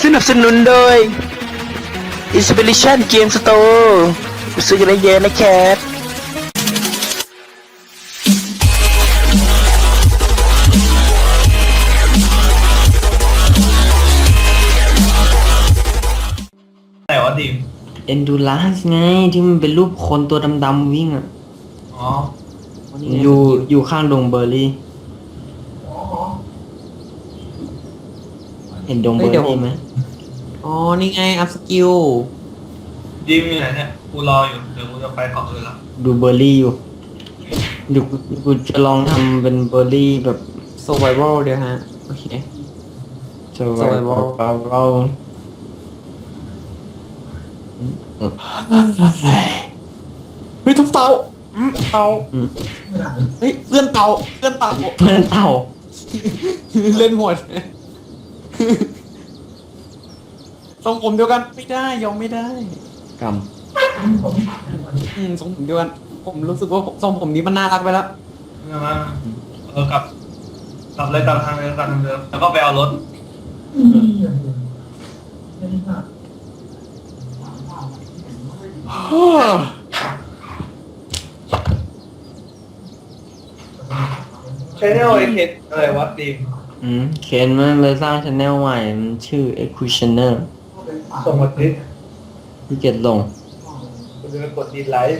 สนับสนุนโดย Inspiration Game Store ซื้อกันได้เยอะนะครับไหนวะทีม Endurance ไงที่มันเป็นรูปคนตัวดำๆวิ่งอะ อ๋อ อยู่อยู่ข้างดงเบอร์รี่ เห็นดงเบอเฮ้ยเดี๋ยวร์ผรี่มไหมอ๋อ นี่ไง อัพสกิลทีมอยู่ไหนเนี่ย กูรออยู่ เดี๋ยวกูจะไปเกาะอื่นละดูเบอร์รี่อยู่เดี๋ยวกูกูจะลองทำเป็นเบอร์รี่แบบ survival เดี๋ยวฮะ โอเค survival survival เฮ้ยทุบเตาอืมเตาอืมเฮ้ยเพื่อนเตาเพื่อนเตาเพื่อนเต่า เล่นหมด ทรงผมเดียวกันไม่ได้ยอมไม่ได้กรรมอืมทรงผมเดียวกัน ผมรู้สึกว่าทรงผมนี้มันน่ารักไปแล้วเนี่ยมาเออกลับกลับเลยกลับทางเดิมกลับทางเดิมแล้วก็ไปเอารถใช้แนวไอเทสอะไรวะทีม อืมเคนมันเลยสร้างช anel ใหม่มันชื่อ Executioner ส่งมาดิที่เก็ตลงกูจะไปกดดีไลค์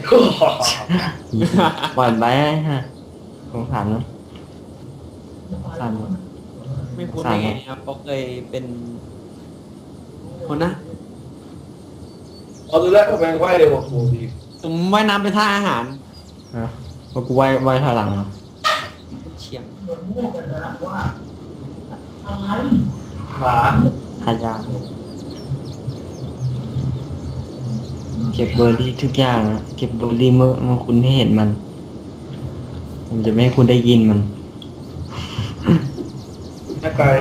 ปล่อยไปฮะสงสารเนอะสงสารเนอะไม่พูดได้ไงครับเพราะเคยเป็น คนนะเอาดูแลทำไมไหวเร็วกว่ากูดีผมว่ายน้ำไปท่าอาหารฮะเพราะกูไหว้ไหว้ถอยหลังเหรอเชียง หมาทายาเก็บเบอร์รี่ทุกอย่างอะเก็บเบอร์รี่เมื่อเมื่อคุณให้เห็นมันมันจะไม่ให้คุณได้ยินมันหน้ากาย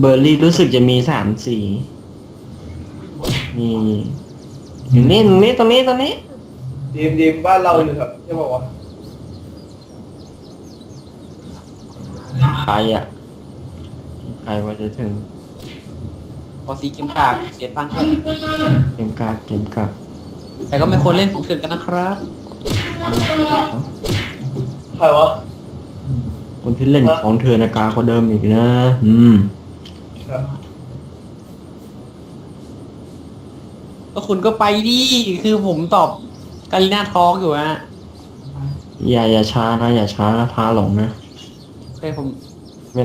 เบอร์รี่รู้สึกจะมีสามสีมีอยู่นี่ตรงนี้ตรงนี้ตรงนี้ดีมดีมบ้านเราอยู่ครับใช่ป่าวะใครอะ ใครว่าจะถึงพอสีเกมกากเสียตังค์ครับเกมกาดเกมกาดแต่ก็ไม่ควรเล่นของเถื่อนกันนะครับใครวะคนที่เล่นของเธอนากาเขาเดิมอีกนะ อืมครับก็คุณก็ไปดิ คือผมตอบกาลิน่าทอกอยู่ฮะ อย่าอย่าช้านะ อย่าช้านะพาหลงนะเคยผมไม่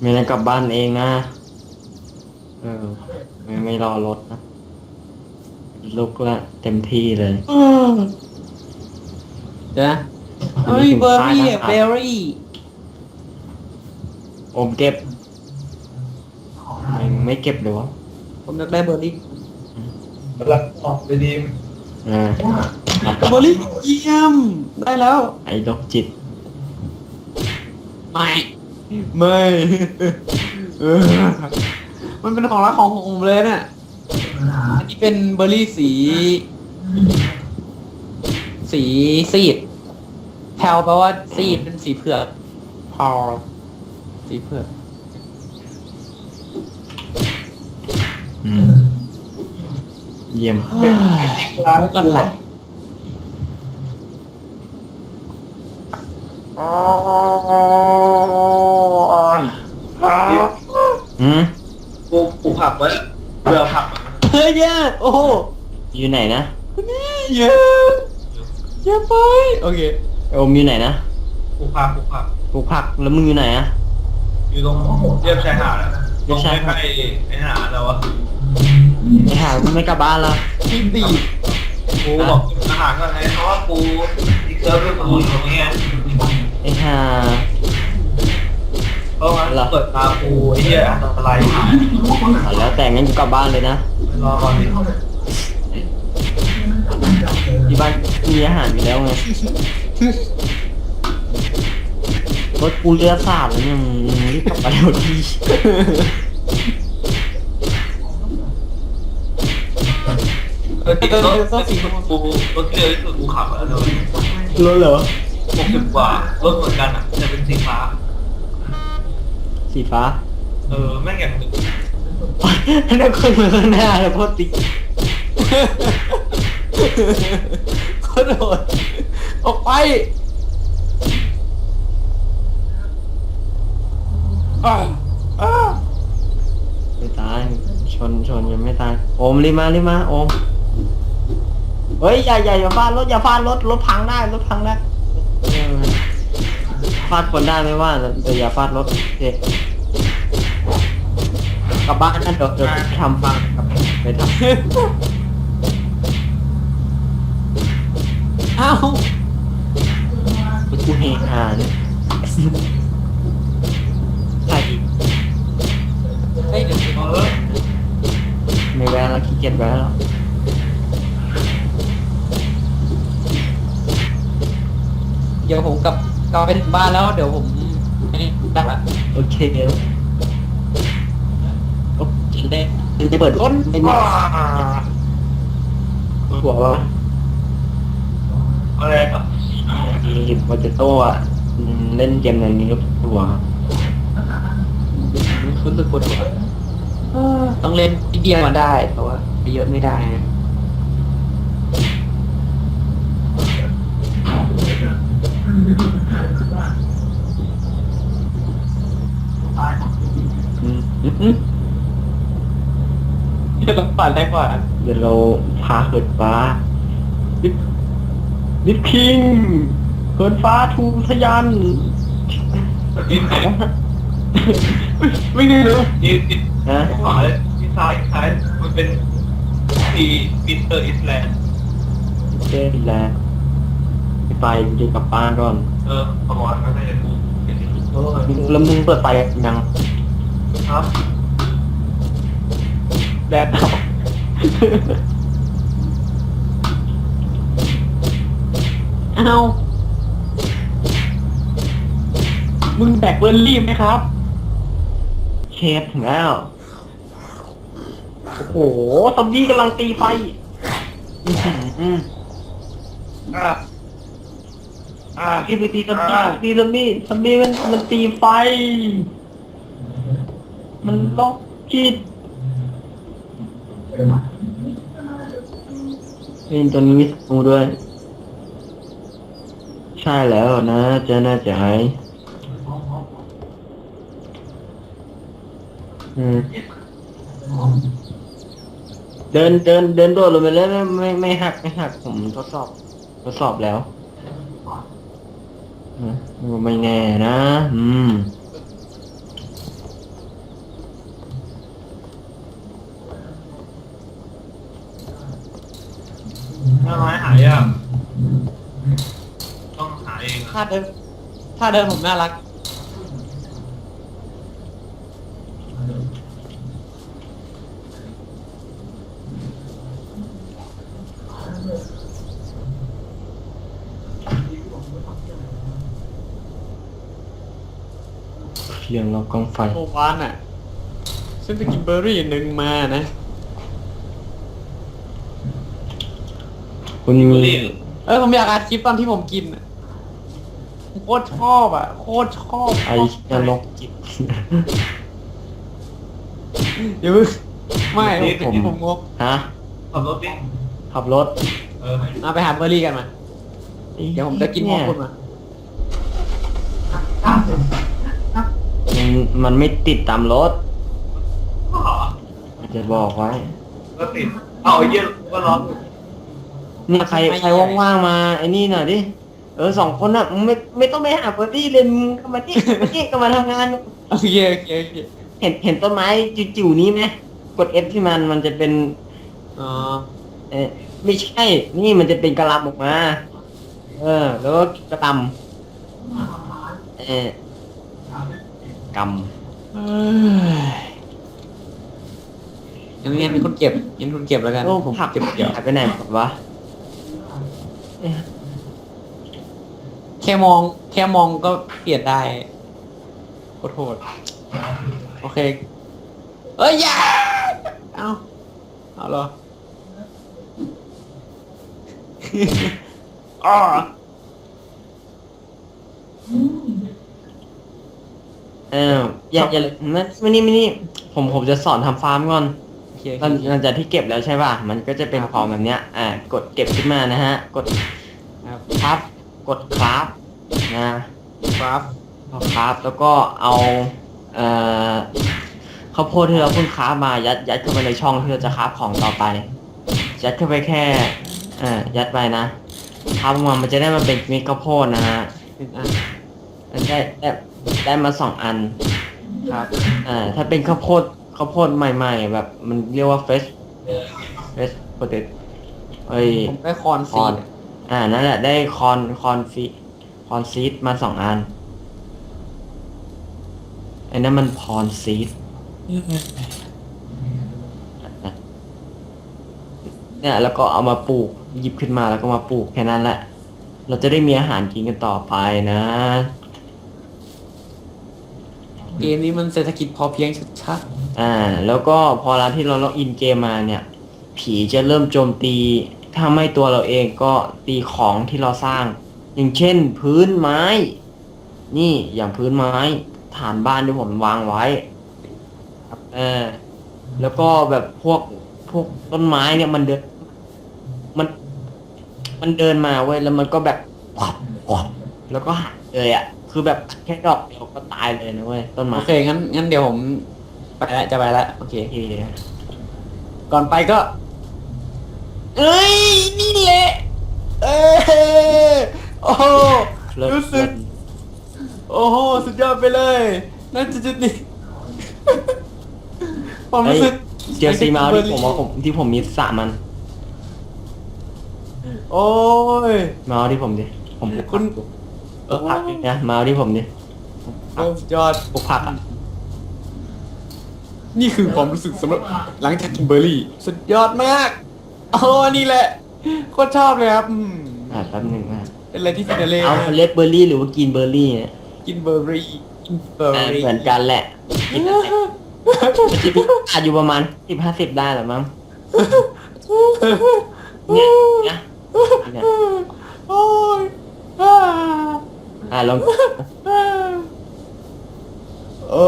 ไม่ได้กลับบ้านเองนะ เออ ไม่ไม่รอรถนะลุกละเต็มที่เลยเดี๋ยวนะเฮ้ยเบอร์รี่อะเบอร์รี่โอมเก็บไม่ไม่เก็บเลยวะผมอยากได้เบอร์รี่ไปละออกไปดีมอ่าเบอร์รี่เยี่ยม ได้แล้ว ไอ้ดอกจิต ไม่ ไม่เออมันเป็นของรักของผมเลยเนี่ยอันนี้เป็นเบอร์รี่สี สีซีดแพลแปลว่าซีดเป็นสีเผือกพอสีเผือกอืมเยี่ยมร้านกันแหละอื มกูปลูกผักไว้เบื่อผักเฮ้ยเนี่ยโอ้โหอยู่ไหนนะเย้เย้ไปโอเคโอมอยู่ไหนนะปลูกผักปลูกผัก ปลูกผักแล้วมึงอยู่ไหนอะ อยู่ตรงเรียบชายหาดอะตรงเรียบชายหาใกดล้ๆไอ้หาดแล้ววะไอ้ห่ามึงไม่กลับบ้านแล้วทีมดีดกูบอกอาหารก่อนไงเพราะว่ากูอีกเซิร์ฟเวอร์กูอยู่ตรงนี้ไงไอ้ห่า เพราะว่าเหรอเปิดมากูไอ้เหี้ยอันตรายหายอะแล้วแต่งั้นกูกลับบ้านเลยนะไม่รอก่อนดิที่บ้านมีอาหารอยู่แล้วไงรถกูเรือสาดแล้วเนี่ยมึงมึงรีบกลับไปเร็วดีเออติดรถรถสีกูรถที่เร็วที่สุดกูขับแล้วเลยรถเหรอหกสิบกว่ารถเหมือนกันอะแต่เป็นสีฟ้า สีฟ้าเออแม่งอย่างแล้วขึ้นมาข้างหน้าแล้วโคตรติโคตรโหดออกไปอ้าวอ้าวไม่ตายชนชนยังไม่ตายโอมรีบมารีบมาโอมเฮ้ยอย่าอย่าอย่าฟาดรถอย่าฟาดรถรถพังได้รถพังได้เออ ฟาดคนได้ไม่ว่าแต่อย่าฟาดรถโอเคกลับบ้านนั่นเดี๋ยวเดี๋ยวไปทำฟังกลับไปทำ อ้าวกูเฮฮาเนี่ยใช่เฮ้ยเดี๋ยวเออไม่แวะแล้วขี้เกียจแวะแล้วเดี๋ยวผมกับ กลับไปถึงบ้านแล้วเดี๋ยวผมไอ้นี่ได้ละโอเคโอเคได้จะเปิดรถไม่มีหัวว่าอะไรอะมีวอจโต้อะอืมเล่นเกมในนี้ก็หัวรู้สึกปวดหัวเออต้องเล่นนิดเดียวมาได้แต่ว่าไปเยอะไม่ได้ อืมอืมอืมจะต้องปั่นได้กว่าเดี๋ยวเราพาเหินฟ้าลิฟลิฟคิงเหินฟ้าทูทะยันอินไหนไม่ได้รู้อินอินนะขวาที่ซ้ายซ้ายมันเป็นทีปีเตอร์อิสแลนด์เจ๊อีกแล้วไป ไปจะกลับบ้านก่อนเออประวัติมันไม่ได้ดูเป็นเออแล้วมึงเปิดไฟยังครับแดดเอาอ้าวมึงแบกเบอร์รี่ไหมครับ เชฟถึงแล้ว โอ้โหซอมบี้กำลังตีไฟ อื้อหืออะ อะตีไปตีซอมบี้ตีซอมบี้ซอมบี้มันมันตีไฟ มันล็อกจิตเล่นตัวนี้มีสมูด้วย ใช่แล้วนะเจะน่าจะหายอืมเดินเดินเดินโดดลงไปเลยไม่ไม่ไม่หักไม่หักผมทดสอบ ทดสอบแล้วอืม ไม่แน่นะ อืมหน้าไม้หายากต้องหาเองถ้าเดินถ้าเดินผมน่ารัก เพียงเรากองไฟเมื่อวานอะฉันไปกินเบอร์รี่หนึ่งมานะ คุณมีรีบเออผมอยากอัดคลิปตอนที่ผมกินอะโคตรชอบอะ โคตรชอบไอเนรกจิตเดี๋ยวมึงไม่ผมผมผมงกฮะขับรถดิขับรถ เออมาไปหาเบอร์รี่กันมา เดี๋ยวผมจะกินพร้อมคุณมา มันมันไม่ติดตามรถอ๋อจะบอกไว้ ก็ติด เอาไอ้เยี่ยก็ร้องเนี่ยใครใครว่างๆมาไอ้นี่หน่อยดิ เออสองคนอะมึงไม่ไม่ต้องไปหาเบอร์ดี้เลยมึงก็มาที่มาที่ก็มาทำงาน โอเคโอเคโอเคเห็นเห็นต้นไม้จิ๋วๆนี้ไหมกด F ที่มันมันจะเป็น อ๋อเออไม่ใช่ นี่มันจะเป็นกระลำออกมา เออ แล้วก็กระตำเออ กำเอ้ยยังเรียนเป็นคนเก็บยังคนเก็บแล้วกัน โอ้ผมผัก เก็บเดี๋ยวหายไปไหนหมดวะเอ๊ะแค่มอง แค่มองก็เปลี่ยนได้โคตรโหดโอเค เอ้ยอย่าเอาเอาเหรออ๋อเอออย่าอย่านั่นไม่นี่ไม่นี่ผมผมจะสอนทำฟาร์มก่อนโอเคหลังหลังจากที่เก็บแล้วใช่ป่ะ มันก็จะเป็นของแบบเนี้ย อ่า กดเก็บขึ้นมานะฮะ กดครับครับกดคราฟนะครับพอคราฟแล้วก็เอา เอ่อข้าวโพดที่เราเพิ่งคราฟมายัดยัดเข้าไปในช่องที่เราจะคราฟของต่อไป ยัดเข้าไปแค่อ่ายัดไปนะคราฟออกมามันจะได้มาเป็นเม็ดข้าวโพดนะฮะหนึ่งอันมันได้ได้ ได้มาสองอันครับ อ่า ถ้าเป็นข้าวโพดข้าวโพดใหม่ ๆ แบบ มันเรียกว่าเฟสเฟสโปเตตเอ้ยผมได้คอนคซีอนดอ่านั่นแหละได้คอนคอนฟีคอนซีดมาสองอันไอ้นั่นมันพรซีดเนี่ย แล้วก็เอามาปลูกหยิบขึ้นมาแล้วก็มาปลูกแค่นั้นแหละ เราจะได้มีอาหารกินกันต่อไปนะ เกมนี้มันเศรษฐกิจพอเพียงชัดอ่า แล้วก็พอเราที่เราล็อกอินเกมมาเนี่ย ผีจะเริ่มโจมตี ถ้าไม่ตัวเราเองก็ตีของที่เราสร้าง อย่างเช่น พื้นไม้ นี่อย่างพื้นไม้ ฐานบ้านที่ผมวางไว้เออแล้วก็แบบพวกพวกต้นไม้เนี่ยมันเดิน มัน มันเดินมาเว้ยแล้วมันก็แบบวับวับแล้วก็หายเลยอะ คือแบบแค่ดอกเดียวก็ตายเลยนะเว้ยต้นๆไม้โอเคงั้นงั้นเดี๋ยวผมไปแล้วจะไปแล้วโอเค โอเคก่อนไปก็ เอ้ย นี่แหละเอ้ยโอ้โหเลิศรู้สึก โอ้โห สุดยอดไปเลย นั่นจะจุดนี้ ความรู้สึกเจลซีมาเอาที่ผมว่าผมที่ผมมีสระมันโอ้ย มาเอาที่ผมดิผมปลูกคุผัณ กปลูกผักอยู่นะมาเอาที่ผมดิโอ้สุดยอด ปลูกผักอะนี่คือความรู้สึกสำหรับหลังจากกินเบอร์รี่ สุดยอดมากโอ้นี่แหละโคตรชอบเลยครับอืมอ่าแป๊บหนึ่งนะเป็นอะไรที่ฟินาเล่เอาเมล็ดเบอร์รี่หรือว่ากินเบอร์รี่เนี่ยกินเบอร์รี่กินเบอร์อ่ารี่เหมือนกันแหละกินนั่นแหละมันจะมีอาจอยู่ประมาณสิบห้าสิบได้หรือมั้งเนี่ยนะเนี่ย โอ้ยอ่า อ่าลอง โอ้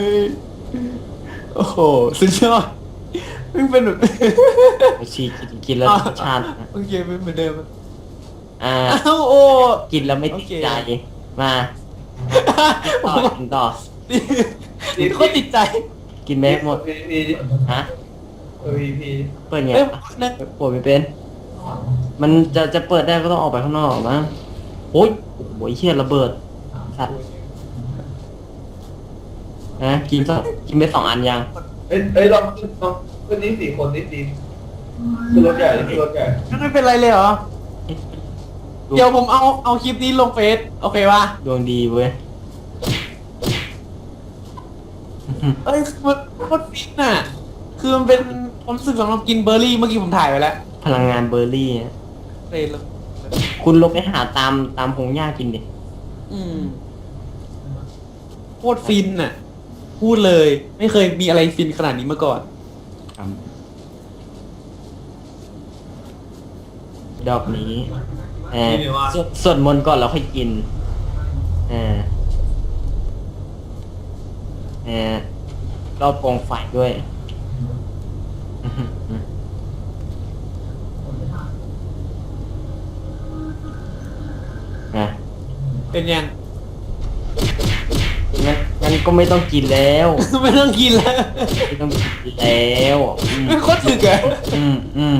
ย โอ้โห สุดยอดมันเป็นแบบชีกินกินแล้วรสชาตินะโอเคเป็นเหมือนเดิมอ่าอ้าวโอ้กินแล้วไม่ติดโอเคใจ มาต่อกินต่อนี่โคตรติดใจ กินไปให้หมดพีพีฮะเออพีพีเปิดไงเอ้ยนะเปิดไม่เป็น มันจะจะเปิดได้ก็ต้องออกไปข้างนอกมั้ง โอ้ยโอ้ยเชี่ยระเบิดสัตว์นะกินสองกินไปสองอันยังเอ้ยเอ้ยลองลองขึ้นนี้สี่คนนี่ดีคือรถใหญ่คือรถใหญ่ไม่เป็นไรเลยเหรอ เดี๋ยวผมเอาเอาคลิปนี้ลงเฟซโอเคป่ะดวงดีเว้ยเอ้ยมันโคตรฟินน่ะ คือมันเป็นความรู้สึกสำหรับกินเบอร์รี่เมื่อกี้ผมถ่ายไปแล้ว พลังงานเบอร์รี่นะเลยแล้ว คุณลงไปหาตามตามพงหญ้ากินดิอืมโคตรฟินน่ะ พูดเลย ไม่เคยมีอะไรฟินขนาดนี้มาก่อน ครับดอกนี้เออสวดสวดมนต์ก่อนแล้วค่อยกินเออเออรอบกองไฟด้วยอื้อหือ เป็นยัง งั้นงั้นก็ไม่ต้องกินแล้วไม่ต้องกินแล้วไม่ต้องกินแล้วอืมโคตรถึกอะ อืมอืม